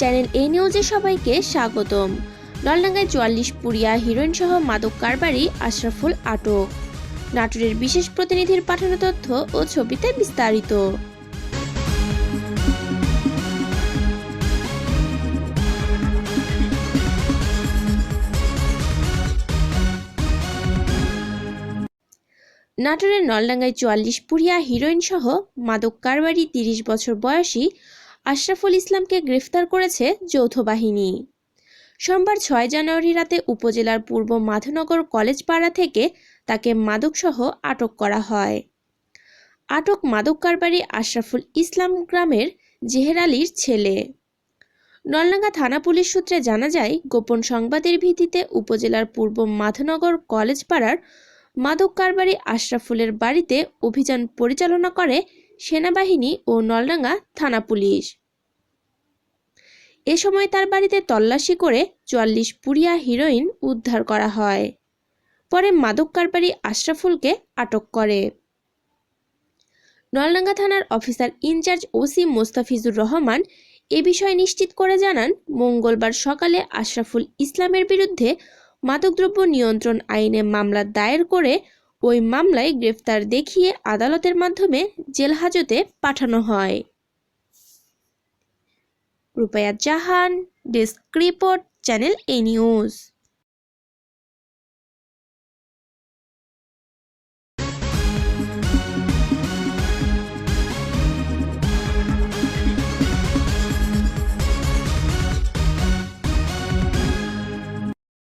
Channel এ নিউজে সবাইকে স্বাগতম। নলডাঙ্গায় চুয়াল্লিশ পুরিয়া হিরোইন সহ মাদক কারবারি আশরাফুল আটক। নাটোরের বিশেষ প্রতিনিধির পাঠানো তথ্য ও ছবিতে বিস্তারিত। নাটোরের নলডাঙ্গায় চুয়াল্লিশ পুরিয়া হিরোইন সহ মাদক কারবারি তিরিশ বছর বয়সী আশরাফুল ইসলামকে গ্রেফতার করেছে যৌথ বাহিনী। সোমবার ছয় জানুয়ারি রাতে উপজেলার পূর্ব মাধনগর কলেজ পাড়া থেকে তাকে মাদকসহ আটক করা হয়। আটক মাদক কারবারি আশরাফুল ইসলাম গ্রামের জেহের আলীর ছেলে। নলডাঙ্গা থানা পুলিশ সূত্রে জানা যায়, গোপন সংবাদের ভিত্তিতে উপজেলার পূর্ব মাধনগর কলেজ পাড়ার মাদক কারবারি আশরাফুলের বাড়িতে অভিযান পরিচালনা করে সেনাবাহিনী ও নলডাঙ্গা থানা পুলিশ। এ সময় তার বাড়িতে তল্লাশি করে চুয়াল্লিশ পুরিয়া হিরোইন উদ্ধার করা হয়। পরে মাদক কারবারি আশরাফুলকে আটক করে। নলডাঙ্গা থানার officer in-charge OC Mostafizur Rahman এ বিষয়ে নিশ্চিত করে জানান, মঙ্গলবার সকালে আশরাফুল ইসলামের বিরুদ্ধে মাদকদ্রব্য নিয়ন্ত্রণ আইনে মামলা দায়ের করে ওই মামলায় গ্রেফতার দেখিয়ে আদালতের মাধ্যমে জেলহাজতে পাঠানো হয়। Rupaya Jahan, desk report, channel A news.